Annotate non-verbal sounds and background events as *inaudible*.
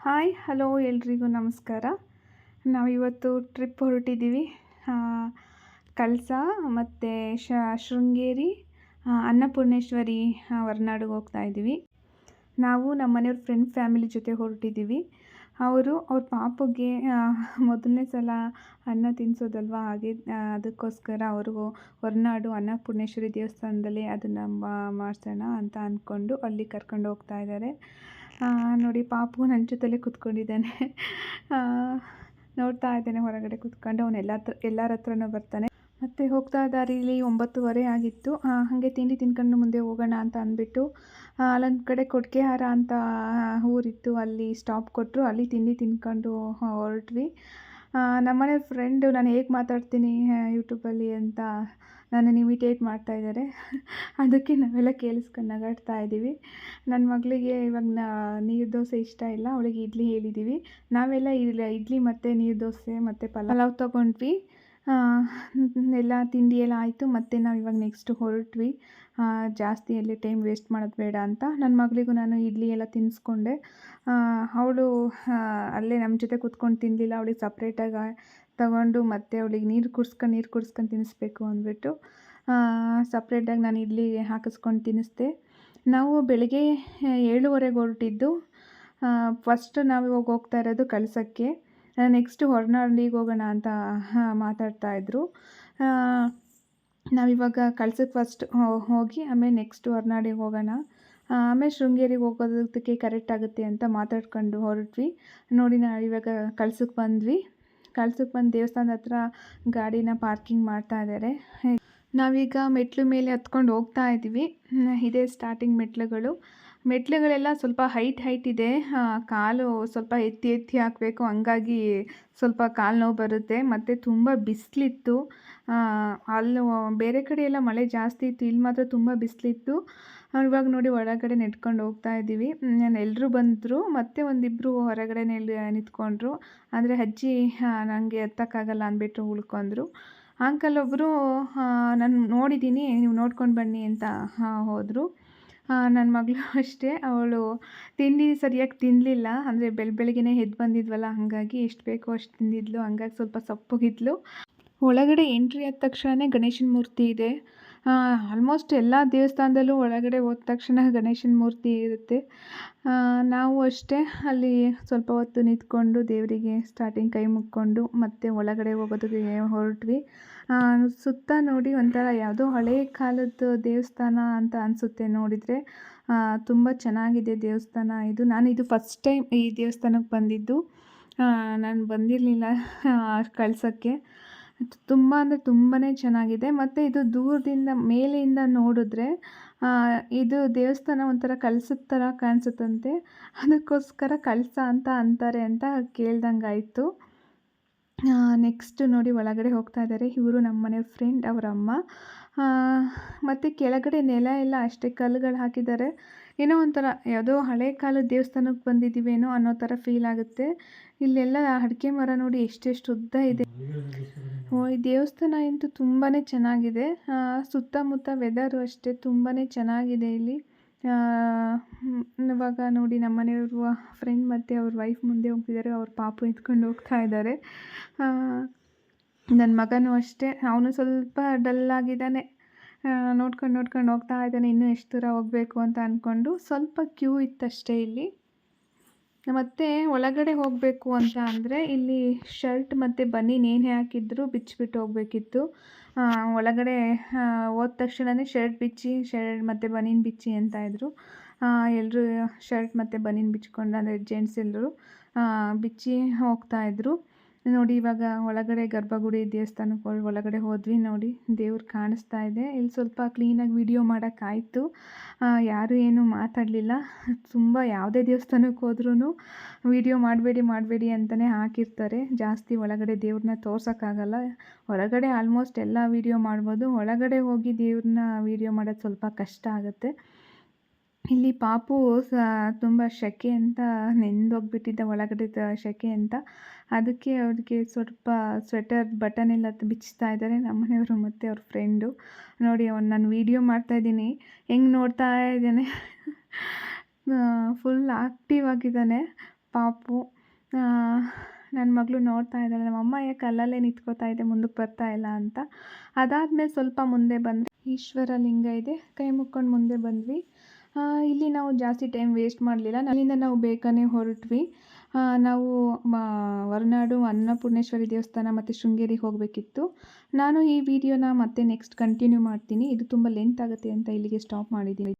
Hi hello ಎಲ್ರಿಗೂ ನಮಸ್ಕಾರ. ನಾವಿವತ್ತು ಟ್ರಿಪ್ ಹೊರಟಿದ್ದೀವಿ. ಕಳಸ ಮತ್ತು ಶ, ಶೃಂಗೇರಿ ಅನ್ನಪೂರ್ಣೇಶ್ವರಿ ಹೊರನಾಡಿಗೆ ಹೋಗ್ತಾ ಇದ್ದೀವಿ. ನಾವು ನಮ್ಮ ಮನೆಯವ್ರ ಫ್ರೆಂಡ್ ಫ್ಯಾಮಿಲಿ ಜೊತೆ ಹೊರಟಿದ್ದೀವಿ. ಅವರು, ಅವ್ರ ಪಾಪಗೆ ಮೊದಲನೇ ಸಲ ಅನ್ನ ತಿನ್ನಿಸೋದಲ್ವ ಹಾಗೆ ಅದಕ್ಕೋಸ್ಕರ ಅವರು ಹೊರನಾಡು ಅನ್ನಪೂರ್ಣೇಶ್ವರಿ ದೇವಸ್ಥಾನದಲ್ಲಿ ಅದನ್ನು ಮಾಡ್ಸೋಣ ಅಂತ ಅಂದ್ಕೊಂಡು ಅಲ್ಲಿ ಕರ್ಕೊಂಡು ಹೋಗ್ತಾ ಇದ್ದಾರೆ. ನೋಡಿ ಪಾಪು ನನ್ನ ಜೊತೆಲೇ ಕುತ್ಕೊಂಡಿದ್ದಾನೆ. ನೋಡ್ತಾ ಇದ್ದಾನೆ ಹೊರಗಡೆ ಕೂತ್ಕೊಂಡು. ಅವನು ಎಲ್ಲ ಹತ್ರ, ಎಲ್ಲರ ಹತ್ರನೂ ಬರ್ತಾನೆ. ಮತ್ತು ಹೋಗ್ತಾ ದಾರಿಲಿ ಒಂಬತ್ತುವರೆ ಆಗಿತ್ತು. ಹಾಗೆ ತಿಂಡಿ ತಿನ್ಕೊಂಡು ಮುಂದೆ ಹೋಗೋಣ ಅಂತ ಅಂದ್ಬಿಟ್ಟು ಅಲ್ಲೊಂದು ಕಡೆ ಕೊಟ್ಗೆಹಾರ ಅಂತ ಊರಿತ್ತು. ಅಲ್ಲಿ ಸ್ಟಾಪ್ ಕೊಟ್ಟರು ಅಲ್ಲಿ ತಿಂಡಿ ತಿನ್ಕೊಂಡು ಹೊರಟ್ವಿ. ನಮ್ಮನೆ ಫ್ರೆಂಡು ನಾನು ಹೇಗೆ ಮಾತಾಡ್ತೀನಿ ಯೂಟ್ಯೂಬಲ್ಲಿ ಅಂತ ನನ್ನನ್ನು ಇಮಿಟೇಟ್ ಮಾಡ್ತಾ ಇದ್ದಾರೆ. ಅದಕ್ಕೆ ನಾವೆಲ್ಲ ಕೇಳಿಸ್ಕೊಂಡು ನಗಾಡ್ತಾ ಇದ್ದೀವಿ. ನನ್ನ ಮಗಳಿಗೆ ಇವಾಗ ನಾ, ನೀರು ದೋಸೆ ಇಷ್ಟ ಇಲ್ಲ, ಅವಳಿಗೆ ಇಡ್ಲಿ ಹೇಳಿದ್ದೀವಿ. ನಾವೆಲ್ಲ ಇಡ್ಲಿ ಮತ್ತು ನೀರು ದೋಸೆ ಮತ್ತು ಪಲಾವ್ ತೊಗೊಂಡ್ವಿ. ಎಲ್ಲ ತಿಂಡಿ ಎಲ್ಲ ಆಯಿತು, ಮತ್ತು ನಾವು ಇವಾಗ ನೆಕ್ಸ್ಟು ಹೊರಟ್ವಿ. ಜಾಸ್ತಿ ಎಲ್ಲಿ ಟೈಮ್ ವೇಸ್ಟ್ ಮಾಡೋದು ಬೇಡ ಅಂತ. ನನ್ನ ಮಗಳಿಗೂ ನಾನು ಇಡ್ಲಿ ಎಲ್ಲ ತಿನ್ನಿಸ್ಕೊಂಡೆ ಅವಳು ಅಲ್ಲೇ ನಮ್ಮ ಜೊತೆ ಕೂತ್ಕೊಂಡು ತಿನ್ನಲಿಲ್ಲ ಅವಳಿಗೆ ಸಪ್ರೇಟಾಗಿ ತಗೊಂಡು ಮತ್ತೆ ಅವಳಿಗೆ ನೀರು ಕುಡ್ಸ್ಕೊಂಡು ನೀರು ಕುಡ್ಸ್ಕೊಂಡು ತಿನ್ನಿಸ್ಬೇಕು ಅಂದ್ಬಿಟ್ಟು ಸಪ್ರೇಟಾಗಿ ನಾನು ಇಡ್ಲಿ ಹಾಕಿಸ್ಕೊಂಡು ತಿನ್ನಿಸ್ದೆ ನಾವು ಬೆಳಗ್ಗೆ ಏಳುವರೆಗೆ ಹೊರಟಿದ್ದು ಫಸ್ಟ್ ನಾವು ಇವಾಗ ಹೋಗ್ತಾ ಇರೋದು ಕಳ್ಸಕ್ಕೆ. ನೆಕ್ಸ್ಟ್ ಹೊರನಾಡಿಗೆ ಹೋಗೋಣ ಅಂತ ಮಾತಾಡ್ತಾ ಇದ್ರು. ಆ, ನಾವಿವಾಗ ಕಳ್ಸಕ್ಕೆ ಫಸ್ಟ್ ಹೋಗಿ ಆಮೇಲೆ ನೆಕ್ಸ್ಟ್ ಹೊರನಾಡಿಗೆ ಹೋಗೋಣ. ಆಮೇಲೆ ಶೃಂಗೇರಿಗೆ ಹೋಗೋದಕ್ಕೆ ಕರೆಕ್ಟ್ ಆಗುತ್ತೆ ಅಂತ ಮಾತಾಡ್ಕೊಂಡು ಹೊರಟ್ವಿ. ನೋಡಿ ನಾವು ಇವಾಗ ಕಳ್ಸಕ್ಕೆ ಬಂದ್ವಿ. ಕಳ್ಸಕ್ಕೆ ಬಂದು ದೇವಸ್ಥಾನದ ಹತ್ರ ಗಾಡಿನ ಪಾರ್ಕಿಂಗ್ ಮಾಡ್ತಾ ಇದ್ದಾರೆ ನಾವೀಗ ಮೆಟ್ಲು ಮೇಲೆ ಹತ್ಕೊಂಡು ಹೋಗ್ತಾ ಇದ್ದೀವಿ. ಇದೇ ಸ್ಟಾರ್ಟಿಂಗ್ ಮೆಟ್ಲುಗಳು. ಮೆಟ್ಲುಗಳೆಲ್ಲ ಸ್ವಲ್ಪ ಹೈಟ್ ಹೈಟ್ ಇದೆ. ಕಾಲು ಸ್ವಲ್ಪ ಎತ್ತಿ ಎತ್ತಿ ಹಾಕಬೇಕು. ಹಂಗಾಗಿ ಸ್ವಲ್ಪ ಕಾಲು ನೋವು ಬರುತ್ತೆ. ಮತ್ತು ತುಂಬ ಬಿಸಿಲಿತ್ತು. ಅಲ್ಲಿ ಬೇರೆ ಕಡೆ ಎಲ್ಲ ಮಳೆ ಜಾಸ್ತಿ ಇತ್ತು. ಇಲ್ಲಿ ಮಾತ್ರ ತುಂಬ ಬಿಸಿಲಿತ್ತು. ಇವಾಗ ನೋಡಿ ಒಳಗಡೆ ನೆಟ್ಕೊಂಡು ಹೋಗ್ತಾ ಇದ್ದೀವಿ. ನಾನು ಎಲ್ಲರೂ ಬಂದರು. ಮತ್ತೆ ಒಂದಿಬ್ಬರು ಹೊರಗಡೆ ನಿಂತ್ಕೊಂಡ್ರು. ಅಂದರೆ ಅಜ್ಜಿ ನನಗೆ ಎತ್ತಕ್ಕಾಗಲ್ಲ ಅಂದ್ಬಿಟ್ಟು ಉಳ್ಕೊಂಡ್ರು. ಅಂಕಲ್ ಒಬ್ಬರು ನಾನು ನೋಡಿದ್ದೀನಿ. ನೀವು ನೋಡ್ಕೊಂಡು ಬನ್ನಿ ಅಂತ ಹೋದರು. ನನ್ನ ಮಗಳು *laughs* ಅಷ್ಟೇ. ಅವಳು ತಿಂಡಿ ಸರಿಯಾಗಿ ತಿನ್ನಲಿಲ್ಲ ಅಂದರೆ ಬೆಳ, ಬೆಳಗ್ಗೆನೇ ಎದ್ದು ಬಂದಿದ್ವಲ್ಲ, ಹಾಗಾಗಿ ಎಷ್ಟು ಬೇಕೋ ಅಷ್ಟು ತಿಂದಿದ್ಲು. ಹಂಗಾಗಿ ಸ್ವಲ್ಪ ಸಪ್ಪಗಿದ್ಲು. ಒಳಗಡೆ ಎಂಟ್ರಿ ಆದ ತಕ್ಷಣವೇ ಗಣೇಶನ ಮೂರ್ತಿ ಇದೆ. ಆಲ್ಮೋಸ್ಟ್ ಎಲ್ಲ ದೇವಸ್ಥಾನದಲ್ಲೂ ಒಳಗಡೆ ಹೋದ ತಕ್ಷಣ ಗಣೇಶನ ಮೂರ್ತಿ ಇರುತ್ತೆ. ನಾವು ಅಷ್ಟೇ ಅಲ್ಲಿ ಸ್ವಲ್ಪ ಹೊತ್ತು ನಿಂತ್ಕೊಂಡು ದೇವರಿಗೆ ಸ್ಟಾರ್ಟಿಂಗ್ ಕೈ ಮುಕ್ಕೊಂಡು ಮತ್ತೆ ಒಳಗಡೆ ಹೋಗೋದಕ್ಕೆ ಹೊರಟ್ವಿ. ಸುತ್ತ ನೋಡಿ ಒಂಥರ ಯಾವುದೋ ಹಳೆ ಕಾಲದ ದೇವಸ್ಥಾನ ಅಂತ ಅನಿಸುತ್ತೆ ನೋಡಿದರೆ. ತುಂಬ ಚೆನ್ನಾಗಿದೆ ದೇವಸ್ಥಾನ ಇದು. ನಾನು ಇದು ಫಸ್ಟ್ ಟೈಮ್ ಈ ದೇವಸ್ಥಾನಕ್ಕೆ ಬಂದಿದ್ದು. ನಾನು ಬಂದಿರಲಿಲ್ಲ *laughs* ಕಳ್ಸೋಕ್ಕೆ. ತುಂಬ ಅಂದರೆ ತುಂಬಾ ಚೆನ್ನಾಗಿದೆ. ಮತ್ತು ಇದು ದೂರದಿಂದ ಮೇಲೆಯಿಂದ ನೋಡಿದ್ರೆ ಇದು ದೇವಸ್ಥಾನ ಒಂಥರ ಕಳ್ಸದ ಥರ ಕಾಣಿಸುತ್ತಂತೆ. ಅದಕ್ಕೋಸ್ಕರ ಕಳಸ ಅಂತ ಅಂತಾರೆ ಅಂತ ಕೇಳ್ದಂಗಾಯಿತು. ನೆಕ್ಸ್ಟ್ ನೋಡಿ ಒಳಗಡೆ ಹೋಗ್ತಾ ಇದ್ದಾರೆ. ಇವರು ನಮ್ಮ ಮನೆ ಫ್ರೆಂಡ್ ಅವರ ಅಮ್ಮ ಮತ್ತು ಕೆಳಗಡೆ ನೆಲ ಎಲ್ಲ ಅಷ್ಟೇ ಕಲ್ಲುಗಳು ಹಾಕಿದ್ದಾರೆ. ಏನೋ ಒಂಥರ ಯಾವುದೋ ಹಳೆ ಕಾಲದ ದೇವಸ್ಥಾನಕ್ಕೆ ಬಂದಿದ್ದೀವೇನೋ ಅನ್ನೋ ಥರ ಫೀಲ್ ಆಗುತ್ತೆ. ಇಲ್ಲೆಲ್ಲ ಅಡಿಕೆ ಮರ ನೋಡಿ ಎಷ್ಟೆಷ್ಟು ಉದ್ದ ಇದೆ. ಓ, ಈ ದೇವಸ್ಥಾನ ಅಂತೂ ತುಂಬಾ ಚೆನ್ನಾಗಿದೆ. ಸುತ್ತಮುತ್ತ ವೆದರು ಅಷ್ಟೇ ತುಂಬಾ ಚೆನ್ನಾಗಿದೆ ಇಲ್ಲಿ. ಇವಾಗ ನೋಡಿ ನಮ್ಮ ಮನೆಯವರು ಫ್ರೆಂಡ್ ಮತ್ತು ಅವ್ರ ವೈಫ್ ಮುಂದೆ ಹೋಗ್ತಿದ್ದಾರೆ, ಅವ್ರ ಪಾಪು ಎತ್ಕೊಂಡು ಹೋಗ್ತಾ ಇದ್ದಾರೆ. ನನ್ನ ಮಗನೂ ಅಷ್ಟೇ, ಅವನು ಸ್ವಲ್ಪ ಡಲ್ ಆಗಿದ್ದಾನೆ. ನೋಡ್ಕೊಂಡು ನೋಡ್ಕೊಂಡು ಹೋಗ್ತಾ ಇದ್ದಾನೆ, ಇನ್ನೂ ಎಷ್ಟು ದೂರ ಹೋಗಬೇಕು ಅಂತ ಅಂದ್ಕೊಂಡು ಸ್ವಲ್ಪ ಕ್ಯೂ ಇತ್ತಷ್ಟೇ ಇಲ್ಲಿ. ಮತ್ತು ಒಳಗಡೆ ಹೋಗಬೇಕು ಅಂತ ಅಂದರೆ ಇಲ್ಲಿ ಶರ್ಟ್ ಮತ್ತು ಬನೀನ್ ಏನೇ ಹಾಕಿದ್ರು ಬಿಚ್ಚಿಬಿಟ್ಟು ಹೋಗಬೇಕಿತ್ತು. ಒಳಗಡೆ ಹೋದ ತಕ್ಷಣವೇ ಶರ್ಟ್ ಬಿಚ್ಚಿ, ಶರ್ಟ್ ಮತ್ತು ಬನೀನ್ ಬಿಚ್ಚಿ ಅಂತ ಇದ್ದರು ಎಲ್ಲರೂ ಶರ್ಟ್ ಮತ್ತು ಬನೀನ್ ಬಿಚ್ಕೊಂಡು ಅಂದರೆ ಜೆಂಟ್ಸ್ ಎಲ್ಲರೂ ಬಿಚ್ಚಿ ಹೋಗ್ತಾ ಇದ್ರು. ನೋಡಿ, ಇವಾಗ ಒಳಗಡೆ ಗರ್ಭಗುಡಿ ದೇವಸ್ಥಾನಕ್ಕೆ ಒಳ- ಒಳಗಡೆ ಹೋದ್ವಿ ನೋಡಿ, ದೇವ್ರು ಕಾಣಿಸ್ತಾ ಇದೆ. ಇಲ್ಲಿ ಸ್ವಲ್ಪ ಕ್ಲೀನಾಗಿ ವಿಡಿಯೋ ಮಾಡೋಕ್ಕಾಯಿತು. ಯಾರೂ ಏನೂ ಮಾತಾಡಲಿಲ್ಲ. ತುಂಬ ಯಾವುದೇ ದೇವಸ್ಥಾನಕ್ಕೆ ಹೋದ್ರೂ ವಿಡಿಯೋ ಮಾಡಬೇಡಿ ಮಾಡಬೇಡಿ ಅಂತಲೇ ಹಾಕಿರ್ತಾರೆ. ಜಾಸ್ತಿ ಒಳಗಡೆ ದೇವ್ರನ್ನ ತೋರ್ಸೋಕ್ಕಾಗಲ್ಲ. ಹೊರಗಡೆ ಆಲ್ಮೋಸ್ಟ್ ಎಲ್ಲ ವೀಡಿಯೋ ಮಾಡ್ಬೋದು. ಒಳಗಡೆ ಹೋಗಿ ದೇವ್ರನ್ನ ವಿಡಿಯೋ ಮಾಡೋದು ಸ್ವಲ್ಪ ಕಷ್ಟ ಆಗುತ್ತೆ. ಇಲ್ಲಿ ಪಾಪು ಸ, ತುಂಬ ಸೆಕೆ ಅಂತ ನೆಂದೋಗ್ಬಿಟ್ಟಿದ್ದ ಒಳಗಡೆ ಸೆಕೆ ಅಂತ. ಅದಕ್ಕೆ ಅವ್ರಿಗೆ ಸ್ವಲ್ಪ ಸ್ವೆಟರ್ ಬಟನ್ ಎಲ್ಲ ಬಿಚ್ತಾ ಇದ್ದಾರೆ ನಮ್ಮನೆಯವರು ಮತ್ತು ಅವ್ರ ಫ್ರೆಂಡು ನೋಡಿ ಅವ್ನು, ನಾನು ವೀಡಿಯೋ ಮಾಡ್ತಾಯಿದ್ದೀನಿ ಹೆಂಗೆ ನೋಡ್ತಾ ಇದ್ದಾನೆ? ಫುಲ್ ಆಕ್ಟಿವ್ ಆಗಿದ್ದಾನೆ ಪಾಪು. ನನ್ನ ಮಗಳು ನೋಡ್ತಾ ಇದ್ದಾಳೆ. ನಮ್ಮಮ್ಮ ಯಾಕೆ ಅಲ್ಲಲ್ಲೇ ನಿಂತ್ಕೋತಾ ಇದೆ ಮುಂದಕ್ಕೆ ಬರ್ತಾ ಇಲ್ಲ ಅಂತ. ಅದಾದಮೇಲೆ ಸ್ವಲ್ಪ ಮುಂದೆ ಬಂದರೆ ಈಶ್ವರ ಲಿಂಗ ಇದೆ. ಕೈ ಮುಕ್ಕೊಂಡು ಮುಂದೆ ಬಂದ್ವಿ. ಇಲ್ಲಿ ನಾವು ಜಾಸ್ತಿ ಟೈಮ್ ವೇಸ್ಟ್ ಮಾಡಲಿಲ್ಲ. ಅಲ್ಲಿಂದ ನಾವು ಬೇಗನೆ ಹೊರಟ್ವಿ. ನಾವು ಹೊರನಾಡು ಅನ್ನಪೂರ್ಣೇಶ್ವರಿ ದೇವಸ್ಥಾನ ಮತ್ತು ಶೃಂಗೇರಿಗೆ ಹೋಗಬೇಕಿತ್ತು. ನಾನು ಈ ವಿಡಿಯೋನ ಮತ್ತೆ ನೆಕ್ಸ್ಟ್ ಕಂಟಿನ್ಯೂ ಮಾಡ್ತೀನಿ. ಇದು ತುಂಬ ಲೆಂತ್ ಆಗುತ್ತೆ ಅಂತ ಇಲ್ಲಿಗೆ ಸ್ಟಾಪ್ ಮಾಡಿದ್ದೀನಿ.